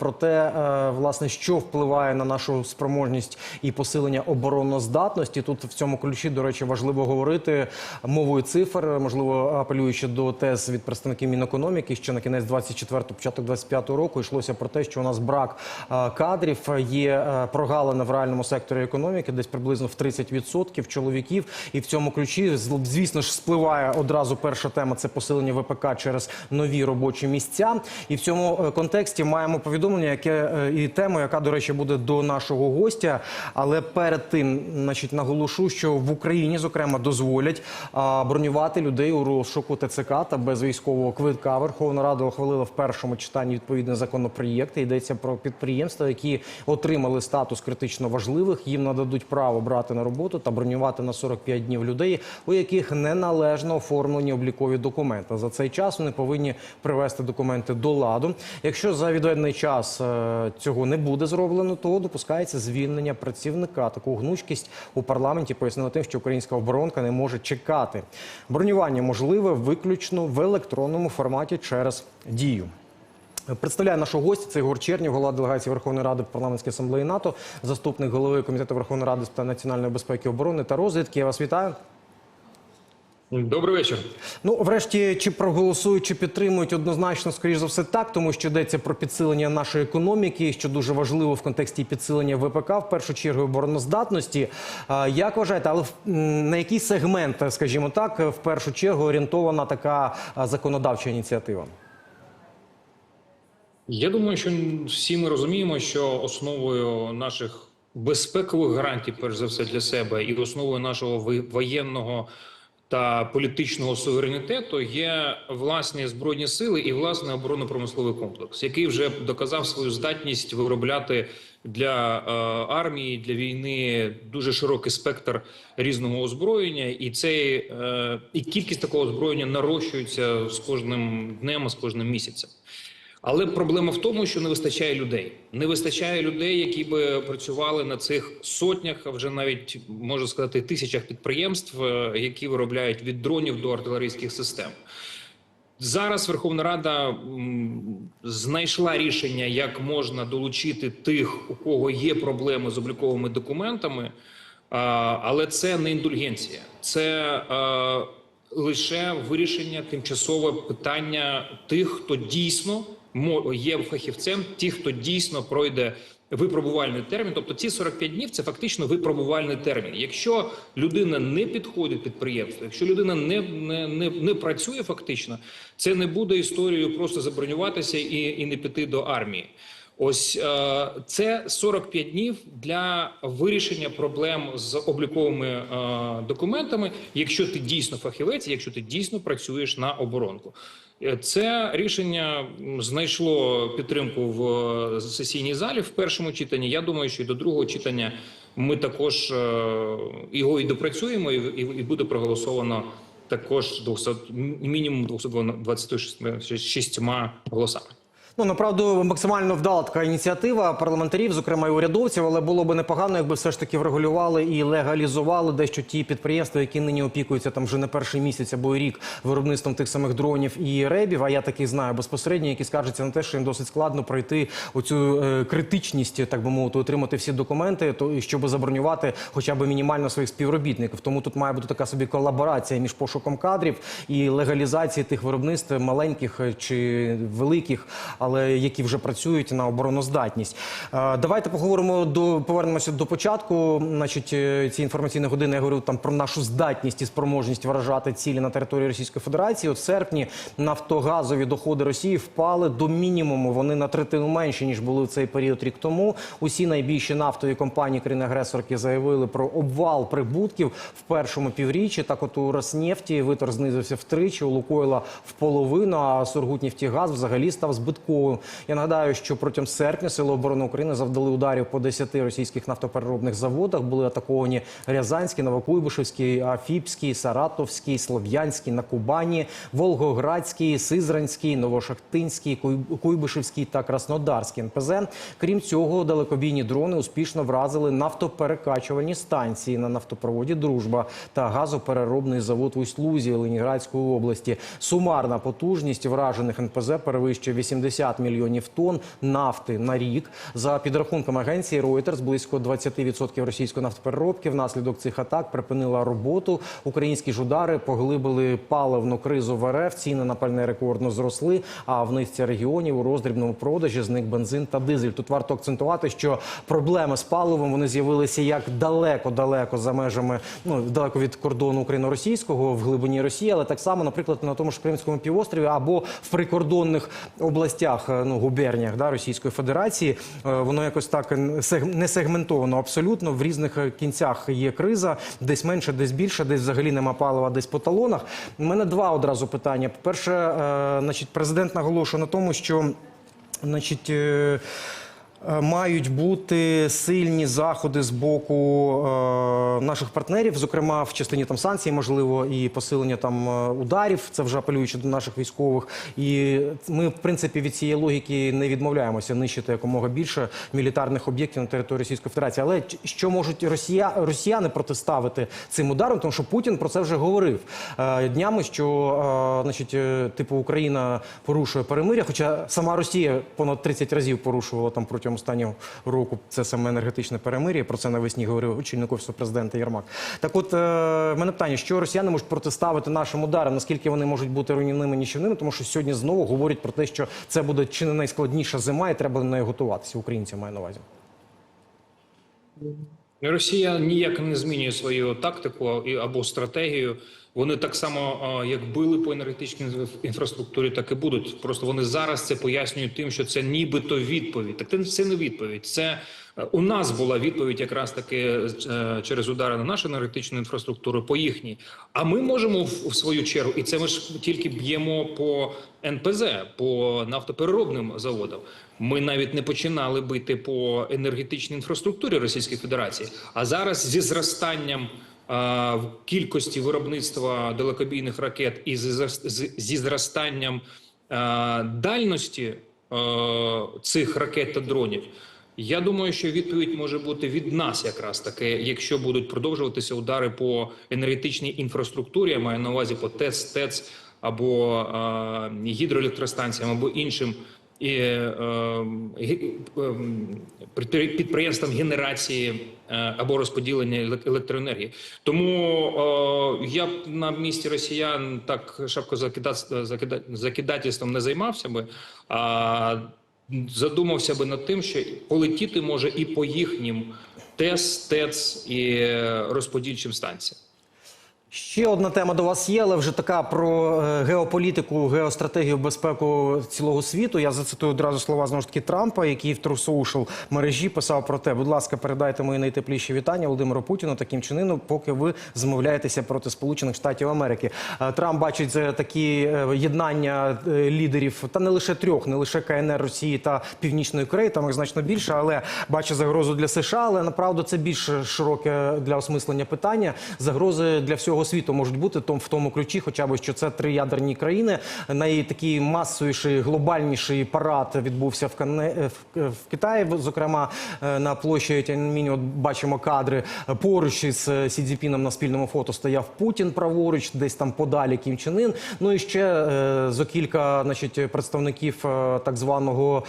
про те, е, власне, що впливає на нашу спроможність і посилення обороноздатності. Тут в цьому ключі, до речі, важливо говорити мовою цифр, можливо, апелюючи до тез від представників Мінекономіки, що на кінець 24-го, початок 25-го року йшлося про те, що у нас брак е, кадрів, є е, прогалина в реальному секторі економіки, десь приблизно в 30% чоловіків. І в цьому ключі, звісно ж, спливає одразу перша тема це посилення ВПК через нові робочі місця. І в цьому контексті маємо повідомлення, яке е, і тему, яка, до речі, буде до нашого гостя. Але перед тим, значить, наголошу, що в Україні, зокрема, дозволять бронювати людей у розшуку ТЦК та без військового квитка. Верховна Рада ухвалила в першому читанні відповідний законопроєкт. Йдеться про підприємства, які отримали статус критично важливих. Їм нададуть право брати на роботу та бронювати на 45 днів людей, у яких неналежно оформлені облікові документи. За цей час вони повинні привести документи до ладу. Якщо за відведений час е, цього не буде зроблено, то допускається звільнення працівника. Таку гнучкість у парламенті пояснили тим, що українська оборонка не може чекати. Бронювання можливе виключно в електронному форматі через дію. Представляю нашого гостя. Це Ігор Чернів, голова делегації Верховної Ради парламентської асамблеї НАТО, заступник голови комітету Верховної Ради з національної безпеки, оборони та розвідки. Я вас вітаю. Добрий вечір. Ну, врешті, чи проголосують, чи підтримують однозначно, скоріш за все, так, тому що йдеться про підсилення нашої економіки, що дуже важливо в контексті підсилення ВПК, в першу чергу обороноздатності. Як вважаєте, але на який сегмент, скажімо так, в першу чергу орієнтована така законодавча ініціатива? Я думаю, що всі ми розуміємо, що основою наших безпекових гарантій, перш за все, для себе, і основою нашого воєнного та політичного суверенітету є власні збройні сили і власний оборонно-промисловий комплекс, який вже доказав свою здатність виробляти для е, армії для війни дуже широкий спектр різного озброєння, і цей е, і кількість такого озброєння нарощується з кожним днем, з кожним місяцем. Але проблема в тому, що не вистачає людей. Не вистачає людей, які би працювали на цих сотнях, а вже навіть можу сказати, тисячах підприємств, е, які виробляють від дронів до артилерійських систем. Зараз Верховна Рада знайшла рішення, як можна долучити тих, у кого є проблеми з обліковими документами, але це не індульгенція, це е, лише вирішення тимчасове питання тих, хто дійсно є фахівцем, ті, хто дійсно пройде випробувальний термін. Тобто ці 45 днів це фактично випробувальний термін. Якщо людина не підходить підприємству, якщо людина не, не, не, не працює фактично, це не буде історією просто забронюватися і, і не піти до армії. Ось е, це 45 днів для вирішення проблем з обліковими е, документами, якщо ти дійсно фахівець, якщо ти дійсно працюєш на оборонку. Це рішення знайшло підтримку в е, сесійній залі в першому читанні. Я думаю, що і до другого читання ми також е, його і допрацюємо, і буде проголосовано також 200, мінімум 226 голосами. Ну, направду, максимально вдала така ініціатива парламентарів, зокрема і урядовців, але було б непогано, якби все ж таки врегулювали і легалізували дещо ті підприємства, які нині опікуються там вже не перший місяць або рік виробництвом тих самих дронів і ребів. А я таких знаю безпосередньо, які скаржаться на те, що їм досить складно пройти оцю е, критичність, так би мовити, отримати всі документи, то щоб забронювати хоча б мінімально своїх співробітників. Тому тут має бути така собі колаборація між пошуком кадрів і легалізації тих виробництв маленьких е, чи великих, але які вже працюють на обороноздатність. Е, Давайте поговоримо до повернемося до початку. Значить, е, ці інформаційні години я говорив там про нашу здатність і спроможність вражати цілі на території Російської Федерації. От в серпні нафтогазові доходи Росії впали до мінімуму. Вони на третину менші ніж були в цей період рік тому. Усі найбільші нафтові компанії країни-агресорки заявили про обвал прибутків в першому півріччі. Так, от у Роснефті витор знизився втричі, у Лукойла в половину, а Сургутнефтігаз взагалі став збитковим. Я нагадаю, що протягом серпня Сили оборони України завдали ударів по 10 російських нафтопереробних заводах. Були атаковані Рязанський, Новокуйбишевський, Афіпський, Саратовський, Слов'янський на Кубані, Волгоградський, Сизранський, Новошахтинський, Куй- Куйбишевський та Краснодарський НПЗ. Крім цього, далекобійні дрони успішно вразили нафтоперекачувальні станції на нафтопроводі Дружба та газопереробний завод в Усть-Лузі Ленінградської області. Сумарна потужність вражених НПЗ перевищує 80 60 мільйонів тонн нафти на рік. За підрахунками агенції Reuters, близько 20% російської нафтопереробки внаслідок цих атак припинила роботу. Українські ж удари поглибили паливну кризу в РФ. Ціни на пальне рекордно зросли. А в низці регіонів у роздрібному продажі зник бензин та дизель. Тут варто акцентувати, що проблеми з паливом вони з'явилися як далеко-далеко за межами, ну далеко від кордону україно-російського в глибині Росії, але так само, наприклад, на тому ж Кримському півострові або в прикордонних областях, е, ну губерніях да, Російської Федерації. Е, Воно якось так не сегментовано абсолютно. В різних е, кінцях є криза, десь менше, десь більше, десь взагалі нема палива, десь по талонах. У мене два одразу питання. По-перше, е, значить, президент наголошує на тому, що значить. Е, Мають бути сильні заходи з боку е, наших партнерів, зокрема в частині там санкцій, можливо, і посилення там е, ударів. Це вже апелюючи до наших військових. І ми, в принципі, від цієї логіки не відмовляємося нищити якомога більше мілітарних об'єктів на території Російської Федерації. Але що можуть росія, росіяни протиставити цим ударом? Тому що Путін про це вже говорив днями, що значить, типу Україна порушує перемиря, хоча сама Росія понад 30 разів порушувала там протягом останнього року це саме енергетичне перемир'я. Про це навесні говорив очільник офісу президента Єрмак. Так, от е, мене питання: що росіяни можуть протиставити нашим ударам? Наскільки вони можуть бути руйнівними нічівними? Тому що сьогодні знову говорять про те, що це буде чи не найскладніша зима, і треба на неї готуватися. Українці маю на увазі. Росія ніяк не змінює свою тактику або стратегію. Вони так само, як били по енергетичній інф- інфраструктурі, так і будуть. Просто вони зараз це пояснюють тим, що це нібито відповідь. Так це- не відповідь. Це у нас була відповідь, якраз таки е, через удари на нашу енергетичну інфраструктуру по їхній. А ми можемо в, свою чергу, і це ми ж тільки б'ємо по НПЗ, по нафтопереробним заводам. Ми навіть не починали бити по енергетичній інфраструктурі Російської Федерації. А зараз зі зростанням в кількості виробництва далекобійних ракет і зі зростанням дальності цих ракет та дронів. Я думаю, що відповідь може бути від нас, якраз таки, якщо будуть продовжуватися удари по енергетичній інфраструктурі, я маю на увазі по ТЕЦ, ТЕЦ або а, гідроелектростанціям, або іншим і, е, ем, підприємствам генерації е, або розподілення еле- електроенергії. Тому е, я б на місці росіян так шапко закидательством не займався би, а задумався би над тим, що полетіти може і по їхнім ТЕС, ТЕЦ і е, розподільчим станціям. Ще одна тема до вас є, але вже така про е, геополітику, геостратегію, безпеку цілого світу. Я зацитую одразу слова знову ж таки Трампа, який в True мережі писав про те, будь ласка, передайте мої найтепліші вітання Володимиру Путіну таким чином, поки ви змовляєтеся проти Сполучених Штатів Америки. Е, Трамп бачить е, такі єднання лідерів, та не лише трьох, не лише КНР Росії та Північної Кореї, там їх значно більше, але бачить загрозу для США. Але направду це більш широке для осмислення питання. Загрози для всього світу можуть бути в тому ключі, хоча б що це три ядерні країни. Найтакий масовіший, глобальніший парад відбувся в в, Китаї, зокрема е, на площі Тяньмінь. От бачимо кадри поруч із е, Сі Цзіпіном на спільному фото стояв Путін праворуч, десь там подалі Кім Чен Ін. Ну і ще е, зо кілька, значить, представників так званого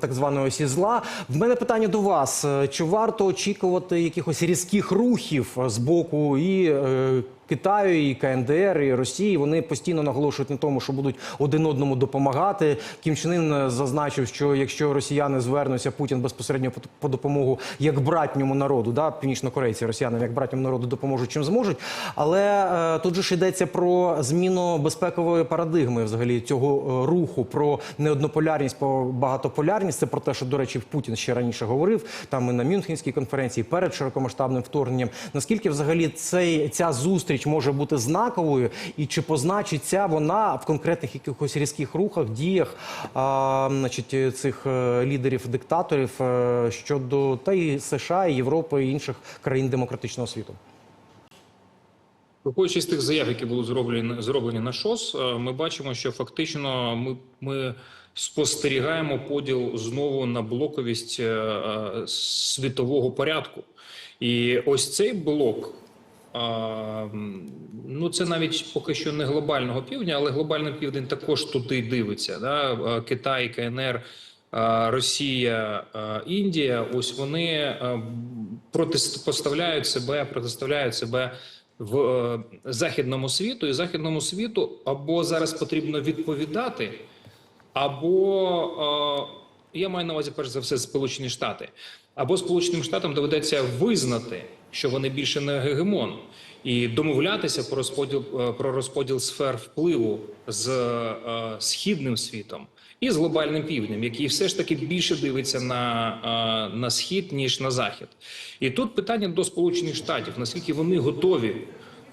так званої осі зла. В мене питання до вас: чи варто очікувати якихось різких рухів з боку і euh, Китаю, і КНДР, і Росії вони постійно наголошують на тому, що будуть один одному допомагати. Кім Чен Ін е, зазначив, що якщо росіяни звернуться, Путін безпосередньо по- по допомогу як братньому народу, да, північнокорейці росіянам як братньому народу допоможуть чим зможуть. Але е, тут же ж йдеться про зміну безпекової парадигми, взагалі цього е, руху, про неоднополярність, про багатополярність. Це про те, що до речі, Путін ще раніше говорив там і на Мюнхенській конференції перед широкомасштабним вторгненням. Наскільки взагалі цей ця зустріч може бути знаковою, і чи позначиться вона в конкретних якихось різких рухах, діях, а, значить, цих е, лідерів диктаторів е, щодо та і США, і Європи і інших країн демократичного світу? Виходячи з тих заяв, які були зроблені зроблені на ШОС, е, ми бачимо, що фактично ми, ми спостерігаємо поділ знову на блоковість світового порядку. І ось цей блок ну це навіть поки що не глобального півдня, але глобальний південь також туди дивиться. Да? Китай, КНР. Росія, Індія, ось вони протиставляють себе, протиставляють себе в е, західному світу, і західному світу або зараз потрібно відповідати, або я маю на увазі перш за все Сполучені Штати, або Сполученим Штатам доведеться визнати, що вони більше не гегемон, і домовлятися про розподіл е, про розподіл сфер впливу з е, східним світом і з глобальним півднем, який все ж таки більше дивиться на, е, на схід ніж на захід. І тут питання до Сполучених Штатів: наскільки вони готові.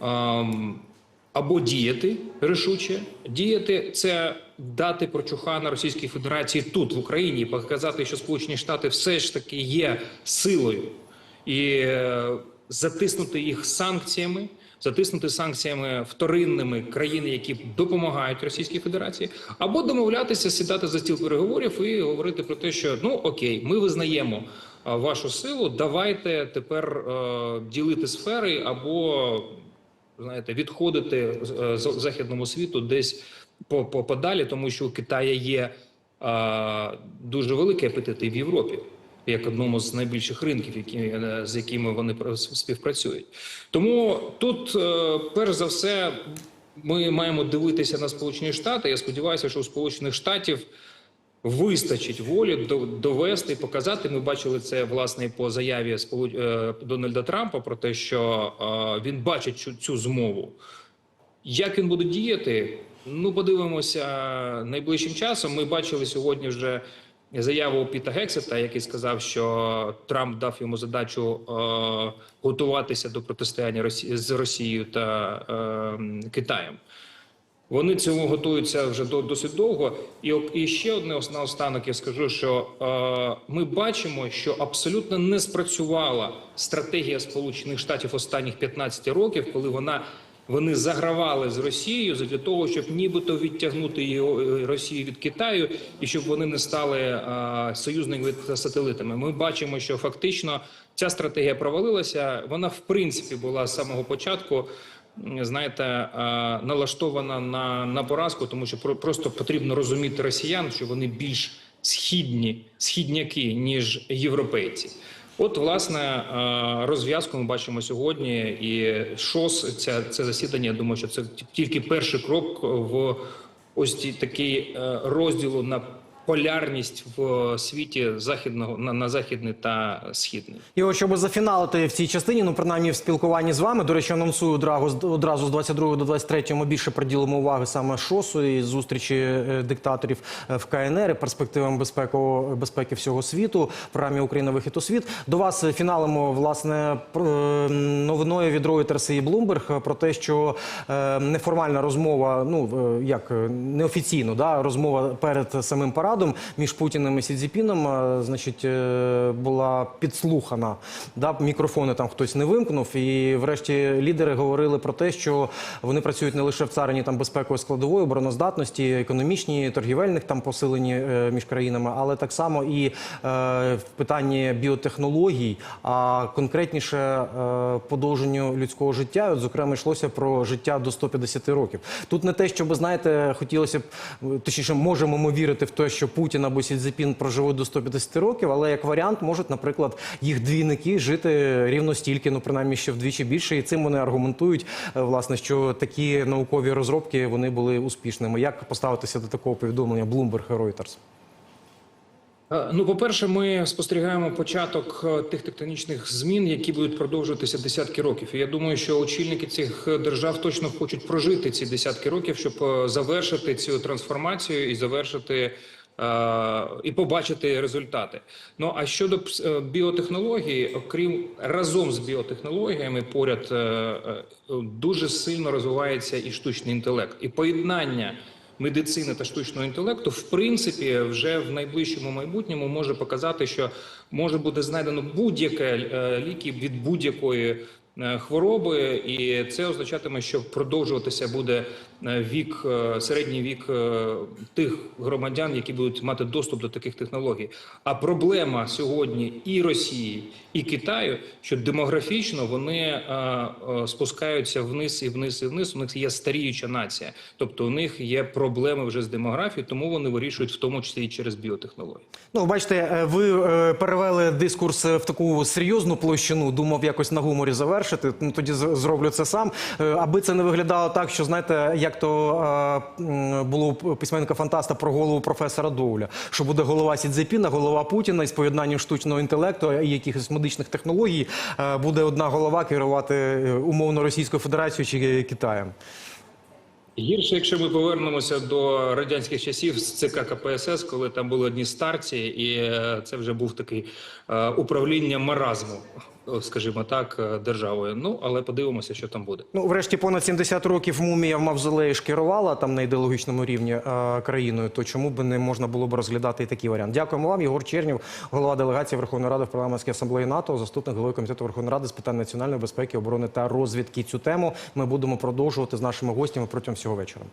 ем, або діяти рішуче, діяти це дати прочухана Російській Федерації тут в Україні, показати, що Сполучені Штати все ж таки є силою, і е, затиснути їх санкціями, затиснути санкціями вторинними країни, які допомагають Російській Федерації, або домовлятися, сідати за стіл переговорів і говорити про те, що ну окей, ми визнаємо вашу силу, давайте тепер е, ділити сфери або знаєте, відходити е, західному світу десь по, по подалі, тому що у Китаю є дуже великий апетит і в Європі. Як одному з найбільших ринків, які е, з якими вони пр- співпрацюють, тому тут, е, перш за все, ми маємо дивитися на Сполучені Штати. Я сподіваюся, що у Сполучених Штатів вистачить волі до- довести і показати. Ми бачили це власне по заяві е, Дональда Трампа про те, що він бачить цю змову. Як він буде діяти? Ну, подивимося найближчим часом. Ми бачили сьогодні вже заяву Піта Гексета, який сказав, що Трамп дав йому задачу е, готуватися до протистояння Росі... з Росією та е, Китаєм. Вони цього готуються вже до- досить довго. І, і ще одне ос- наостанок я скажу, що е, ми бачимо, що абсолютно не спрацювала стратегія Сполучених Штатів останніх 15 років, коли вона вони загравали з Росією для того, щоб нібито відтягнути його е, Росію від Китаю і щоб вони не стали е, союзниками та сателитами. Ми бачимо, що фактично ця стратегія провалилася. Вона в принципі була з самого початку знаєте, е, налаштована на, на поразку, тому що про- просто потрібно розуміти росіян, що вони більш східні, східняки, ніж європейці. От, власне, е, розв'язку ми бачимо сьогодні, і ШОС, ця, це засідання, я думаю, що це тільки перший крок в ось такий е, розділу на полярність в світі західного на, на західний та східний. І щоб зафіналити в цій частині, ну принаймні в спілкуванні з вами. До речі, анонсую одразу, одразу з 22 до 23 ми більше приділимо уваги саме шосу і зустрічі е, диктаторів е, в КНР, і перспективам безпеку, безпеки всього світу, програмі Україна вихід у світ. До вас е, фіналимо власне е, новиною від Reuters і Bloomberg про те, що е, неформальна розмова, ну е, як е, неофіційно, да, розмова перед самим парадом між Путіним і Сідзіпіном, е, значить, е, була підслухана. Да, мікрофони там хтось не вимкнув. І врешті лідери говорили про те, що вони працюють не лише в царині там безпекової складової, обороноздатності, економічні, торгівельних там посилені е, між країнами, але так само і е, в питанні біотехнологій, а конкретніше е, подовженню людського життя. От, зокрема, йшлося про життя до 150 років. Тут не те, щоб знаєте, хотілося б точніше, можемо ми вірити в те, що Путін або Сідзепін проживуть до 150 років, але як варіант можуть, наприклад, їх двійники жити рівно стільки, ну принаймні ще вдвічі більше. І цим вони аргументують, е, власне, що такі наукові розробки вони були успішними. Як поставитися до такого повідомлення Bloomberg і Reuters? Е, Ну, по-перше, ми спостерігаємо початок е, тих тектонічних змін, які будуть продовжуватися десятки років. І я думаю, що очільники цих держав точно хочуть прожити ці десятки років, щоб завершити цю трансформацію і завершити. Е, І побачити результати. Ну а щодо е, біотехнології, окрім разом з біотехнологіями, поряд е, дуже сильно розвивається і штучний інтелект, і поєднання медицини та штучного інтелекту, в принципі, вже в найближчому майбутньому може показати, що може бути знайдено будь-яке ліки від будь-якої хвороби, і це означатиме, що продовжуватися буде вік, е, середній вік е, тих громадян, які будуть мати доступ до таких технологій. А проблема сьогодні і Росії, і Китаю, що демографічно вони е, е, спускаються вниз і вниз і вниз. У них є старіюча нація, тобто у них є проблеми вже з демографією, тому вони вирішують в тому числі і через біотехнології. Ну, бачите, е, ви е, перевели дискурс е, в таку серйозну площину. Думав якось на гуморі завершити. Ну тоді зроблю це сам. Е, Аби це не виглядало так, що знаєте, як то е, було у письменника фантаста про голову професора Доуля, що буде голова Сідзепіна, голова Путіна із поєднанням штучного інтелекту і якихось медичних технологій. е, Буде одна голова керувати е, умовно Російською Федерацією чи Китаєм. Гірше, якщо ми повернемося до радянських часів з ЦК КПСС, коли там були одні старці, і е, це вже був такий е, управління маразму, скажімо так, е, державою. Ну але подивимося, що там буде. Ну, врешті, понад 70 років мумія в мавзолеї ж керувала там на ідеологічному рівні е, країною. То чому б не можна було б розглядати і такий варіант? Дякуємо вам, Єгор Чернів, голова делегації Верховної Ради в парламентській асамблеї НАТО, заступник голови комітету Верховної Ради з питань національної безпеки, оборони та розвідки. Цю тему ми будемо продовжувати з нашими гостями протягом всього вечора.